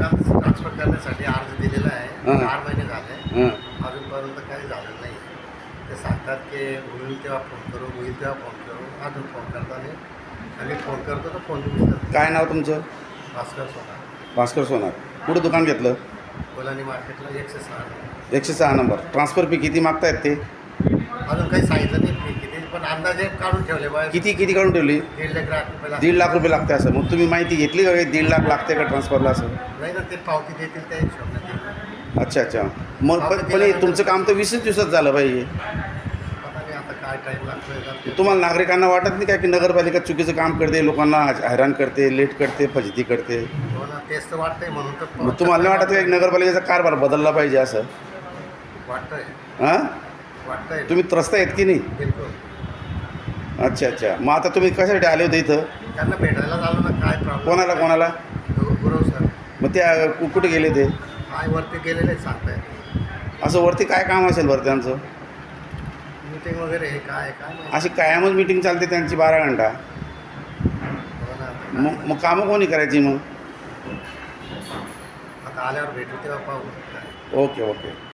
घरासाठी अर्ज दिलेला आहे. चार महिने झाले. अजूनपर्यंत काही झालं नाही. ते सांगतात की होईल तेव्हा फोन करू होईल तेव्हा फोन करू. अजून फोन करतात नाही आणि फोन करतो तर फोन उचलत काय नाव तुमचं? भास्कर सोना भास्कर सोनार. कुठं दुकान घेतलं? कोलानी मार्केटला एकशे सहा नंबर. एकशे सहा नंबर. ट्रान्सफर फी किती मागतायत ते? अजून काही सांगितलं नाही. पण अंदाजे काढून ठेवले किती किती काढून ठेवली? दीड लाख रुपये लागतील. दीड लाख रुपये लागते असं. मग तुम्ही माहिती घेतली का काही? दीड लाख लागते का ट्रान्सफरला असं? नाही ना ते पावती देतील त्या हिशोबाने देतील. अच्छा अच्छा. मग पण पण हे तुमचं काम तर वीसच दिवसात झालं पाहिजे नाही आता काय टाईम लागतोय का ते. तुम्हाला नागरिकांना वाटत नाही काय की नगरपालिका चुकीचं काम करते लोकांना हैराण करते लेट करते फजिती करते? हो ना तेच तर वाटतंय म्हणून तर मग तुम्हाला नाही वाटत का एक नगरपालिकेचा कारभार बदलला पाहिजे असं? वाटतंय. हां? वाटतंय. तुम्ही त्रस्त आहेत की नाही? बिलकुल. अच्छा अच्छा. मग आता तुम्ही कशासाठी आले होते इथं? त्यांना भेटायला झालो ना काय प्रॉब्लेम कोणाला कोणाला? सर. मग त्या कु- कुठे गेले ते? काय वरती गेलेले सांगताय. असं वरती काय काम असेल बरं त्यांचं? मीटिंग वगैरे हे काय काय माहिती. अशी कायमच मिटिंग चालते त्यांची बारा घंटा. हो ना आता काय. मग मग कामं कोणी करायची मग? आता आल्यावर भेटू तेव्हा पाहू. काय ओके ओके.